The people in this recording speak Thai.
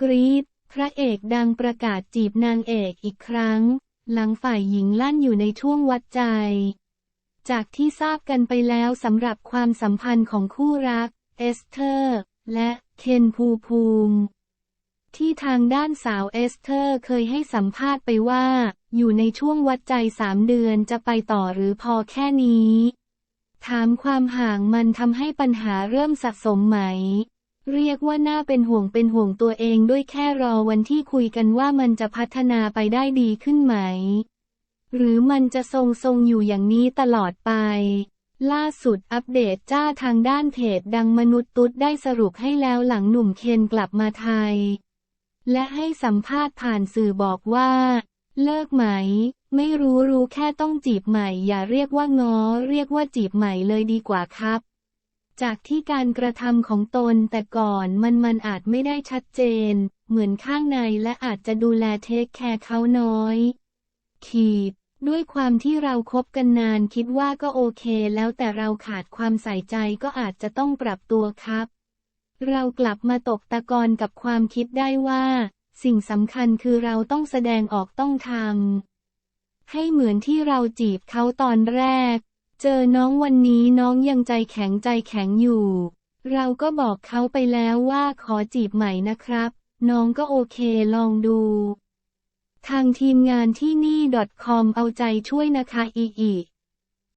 กรีดพระเอกดังประกาศจีบนางเอกอีกครั้ง หลังฝ่ายหญิงลั่นอยู่ในช่วงวัดใจ จากที่ทราบกันไปแล้วสำหรับความสัมพันธ์ของคู่รัก เอสเธอร์ และเคนภูภูมิ ที่ทางด้านสาวเอสเธอร์เคยให้สัมภาษณ์ไปว่า อยู่ในช่วงวัดใจสามเดือนจะไปต่อหรือพอแค่นี้ ถามความห่างมันทำให้ปัญหาเริ่มสะสมไหม เรียกว่าน่าเป็นห่วงเป็นห่วงตัวเองด้วยแค่รอวันที่คุยกันว่ามันจะพัฒนาไปได้ดีขึ้นไหม หรือมันจะทรงทรงอยู่อย่างนี้ตลอดไป ล่าสุดอัปเดตจ้าทางด้านเพจดังมนุษย์ตุ๊ดได้สรุปให้แล้วหลังหนุ่มเคนกลับมาไทย และให้สัมภาษณ์ผ่านสื่อบอกว่า เลิกไหม ไม่รู้รู้แค่ต้องจีบใหม่ อย่าเรียกว่าง้อ เรียกว่าจีบใหม่เลยดีกว่าครับ จากที่การกระทำของตนแต่ก่อนมันมันอาจไม่ได้ชัดเจน เหมือนข้างในและอาจจะดูแลเทคแคร์เขาน้อย ขีด ด้วยความที่เราคบกันนานคิดว่าก็โอเค แล้วแต่เราขาดความใส่ใจก็อาจจะต้องปรับตัวครับ เรากลับมาตกตะกอนกับความคิดได้ว่า สิ่งสำคัญคือเราต้องแสดงออกต้องทำให้เหมือนที่เราจีบเขาตอนแรก เจอน้องวันนี้น้องยังใจแข็งใจแข็งอยู่ เราก็บอกเขาไปแล้วว่าขอจีบใหม่นะครับ น้องก็โอเคลองดู ทางทีมงานที่นี่ .com เอาใจช่วยนะคะอีอี